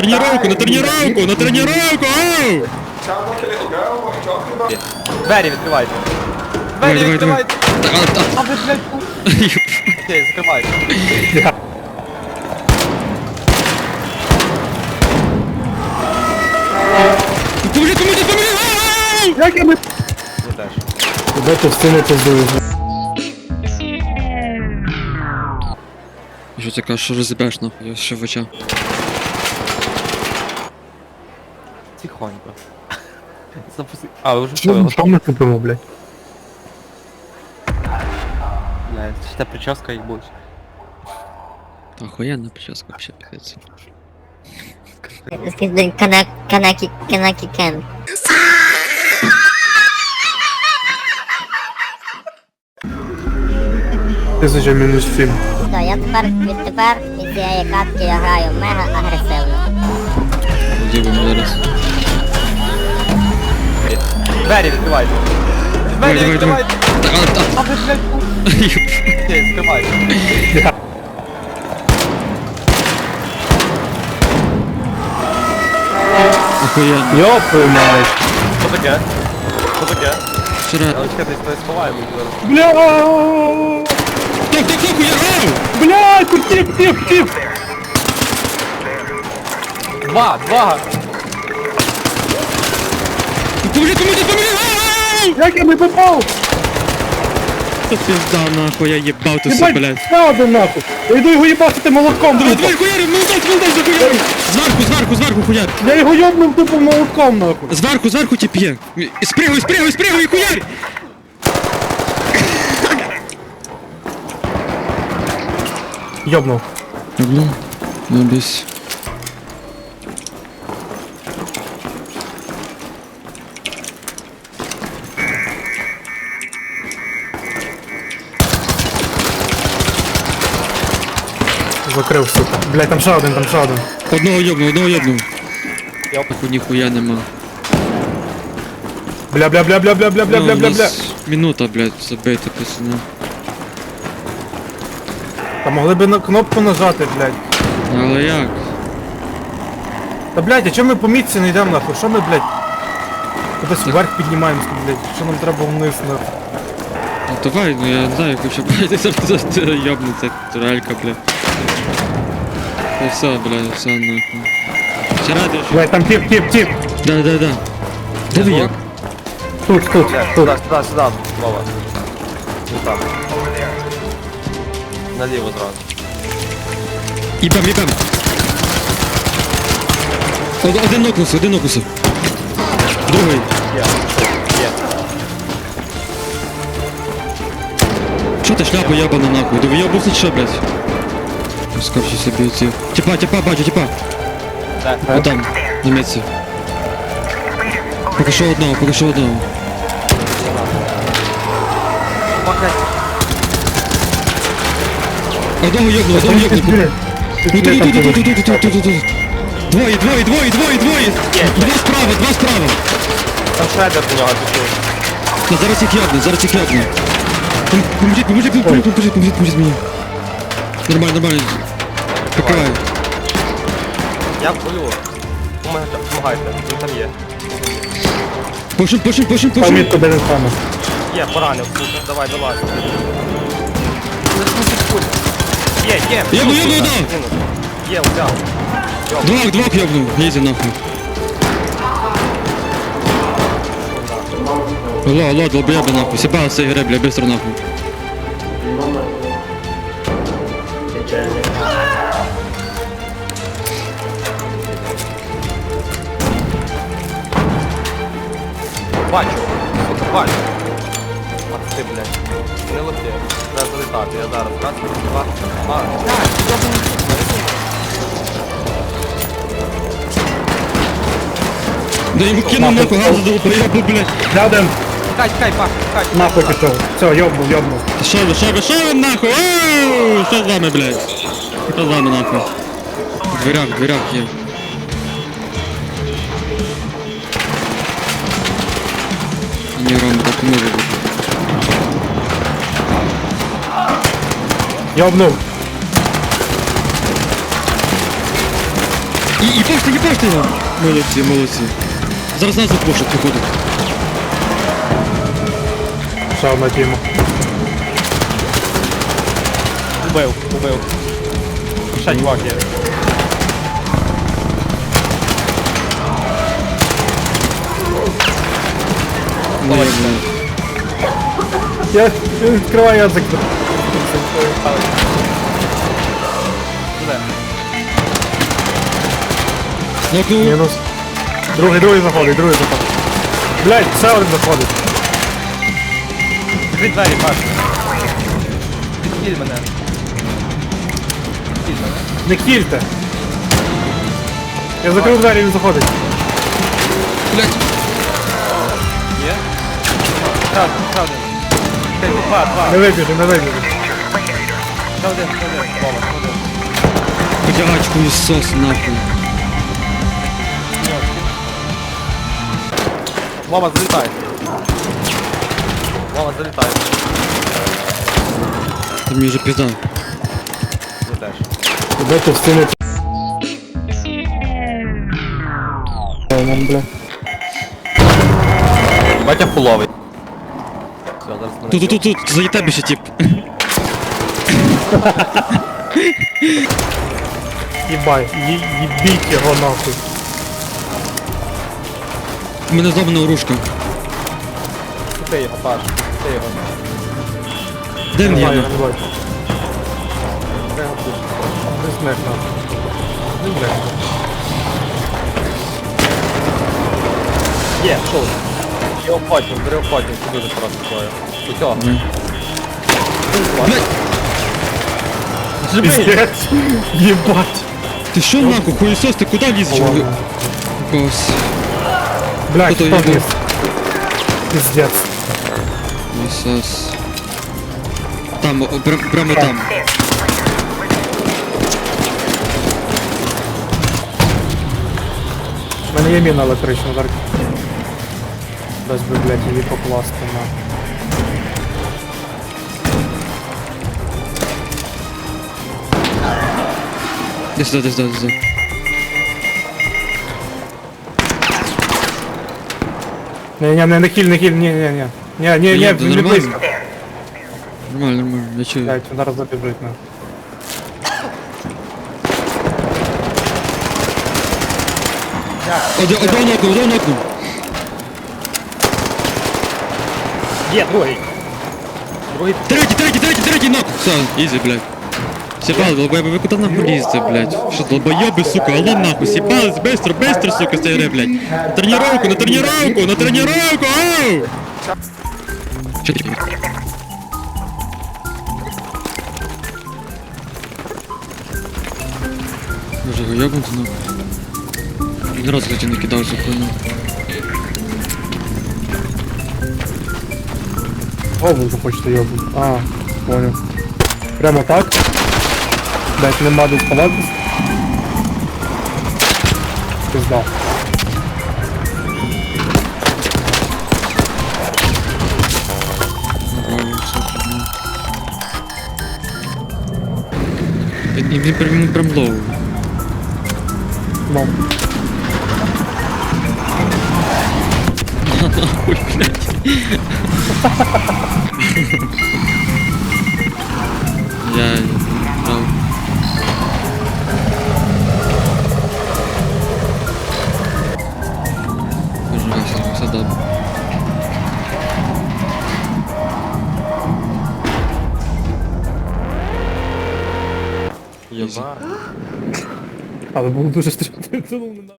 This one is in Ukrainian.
тренировку, на тренировку, на тренировку! ау! Двері відкривайте. Двері давай, давай. відкривайте. А ви, блядь, Окей, закривайте. Поможи, поможи, поможи! ау! Як я не... Я теж. Ти в стіну? Що ти кажеш, що розібеш нахуй, я ще в тихонько. Запусти. А, ви вже Що, що ми купимо, блядь? Бля, це та прическа і будь. Охуенно прическа вообще пипец. Excuse me, Kanaki, Kanaki, Kanaki Ken. Тисяча мінус 7. Все, я тепер відтепер і цієї катки я граю мега агресивно. Где вы зараз? Двері відкривайте. Двері Давай, давай. А ви, блядь, у- Окей, Йопи мать. Що таке? Що таке? Вчора. Але чекай, десь хтось зараз. Бля! Тих, тих, тих, уярвав! Бля, тих, тих, тих, тих. Два, два. Поможи, поможи, поможи! Як я не попав? Та пизда нахуй, я їбав тут все, блядь. ще один нахуй. Я йду його їбати молотком, Давай, давай, хуярим, ну дай, ну дай, захуярим! Зверху, зверху, зверху, хуяр! Я його йобнув тупо молотком, нахуй. Зверху, зверху тип є! Спригуй, спригуй, спригуй, хуярь! Йобнув. Люблю. Ну, без... Закрив, сука. Блядь, там ще один, там ще один. Одного йобнув, одного йобнув. Йоп. Тут ніхуя нема. Бля, бля, бля, бля, бля, бля, бля, Ну, бля, бля, бля. Минута, блядь, забити пацани. Та могли би на кнопку нажати, блядь. Але як? Та блядь, а чому ми по місці не йдемо нахуй? Що ми, блядь? Кудись вверх піднімаємося, блядь. Що нам треба вниз нахуй? Ну давай, ну я не знаю, як вообще, блядь, це йобнуться, турелька, блядь. І все, блядь, все нахуй. Вчора ти ж... Блядь, там тип, тип, тип. Да, да, да. Де ви є? Тут, тут, Блядь, тут. сюди, сюди, сюди, Вова. Ну там. Наліво зразу. Їбем, їбем. Од- Один нокнувся, один нокнувся. Другий. Є. Є. Що ти шляпу ябана нахуй? Диви, ябнувся що, блядь? Скорчуся б'ються. Тіпа, Типа, бачу, тіпа. Де? Отам, німеці. Поки що одного, поки що одного. Одного йогну, одного йогну. Ну тут, тут, тут, тут, тут, тут, тут, тут. Двоє, двоє, двоє, двоє, двоє. Два справа, два справа. Там шредер до нього тут. Зараз їх ягне, зараз їх ягне. Поможіть, поможіть, поможіть, поможіть, поможіть мені. Нормально, нормально. Прикинув. Я бою. Помагайте, він там є. Пушим, пушим, пушим, пушим. Пам'ять тебе не саме. Є, поранив, Пушим, давай, давай. Є, є. Я б- я б- я б- Мінус. Є, взяв. Двох, двох ёбнув. Їзі нахуй. Алло, алло, долбоєби нахуй. Сіпала все гре, бля, быстро нахуй. Бачу, бачу. А ти, блядь, не лети. Треба залітати, я зараз. Раз, два, а, блядь, я Да йому кинув нахуй газу долбоябу, блядь. Ще один. Тікай, тікай, Паш, тікай. Нахуй пішов. Все, йобнув, йобнув. Що ви, що ви, що ви нахуй? Оу, Що з вами, блядь? Що з вами нахуй? В дверях, в дверях є. Ні, Ром, так не може бути. Йобнув. І, і бачите, і бачите його! Молодці, молодці. Зараз нас запушать, виходить. Ще одна тіма. Убив, убив. Ще чувак є. Ну, я. Я я відкриваю язик. Ну, Мінус. Другий, другий заходить, другий заходить. Блядь, ще один заходить. Закрий двері, Паш. Підкіль мене. Підкіль мене. Не кільте. Я закрив двері, він заходить. блядь. Один. Чекай, Два, два. Не вибіжи, не вибіжи. Ще один, ще один. Вова, ще один. Блядь, хуйсос, нахуй. Вова, залітай. Вова, залітай. Та мені вже пізда. Теж. Дайте в бля. Батя фуловий. Зараз мене. Тут, тут, тут, тут, за тебе ще тип. Їбай, ї- їбіть його нахуй. У мене зламана оружка. Ти його, Паш. Ти його. Де він Не є? Ти його нахуй. Блядь. Є, шоу. Його потім, бери його потім, це дуже просто твоє. Усьо. Ні. Блядь, Пиздец. Єбать. ти що нахуй, хуйсос, ти куди лізеш? Ладно. Кос. Блядь, Хто хто їбав? вниз? Пиздец. Хуйсос. Там, о, прям- прямо там. У мене є міна електрична, так. Десь би, блядь, її покласти на. Де сюди, де сюди, де сюди. Не, не, не, не хіль, не хіль, ні, ні, ні. Ні, ні, ні, Ні, він не нормально. близько. Нормально, нормально, я чую. Блядь, він зараз забіжить на. Один, один окно, один Є, другий. Другий. Третій, третій, третій, третій, нахуй. Все, ізі, блядь. Сібали, долбоєби, ви куди нахуй лізете, блядь? Що, долбоєби, сука, алло нахуй, сібались, быстро, быстро, сука, з цієї гри, блядь. На тренировку, на тренировку, на тренировку, ау! Що таке? Боже, його ёбнути, нахуй. Ні разу, кстати, не кидав за хуйню. О, ви захочете йобнути. А, понял. Прямо так? Блядь, нема де сховатись. Пизда. Він прям, лоу. Ну. Ой, блядь. Я... Дуже весело, все добре. Єба. Але було дуже стрімно.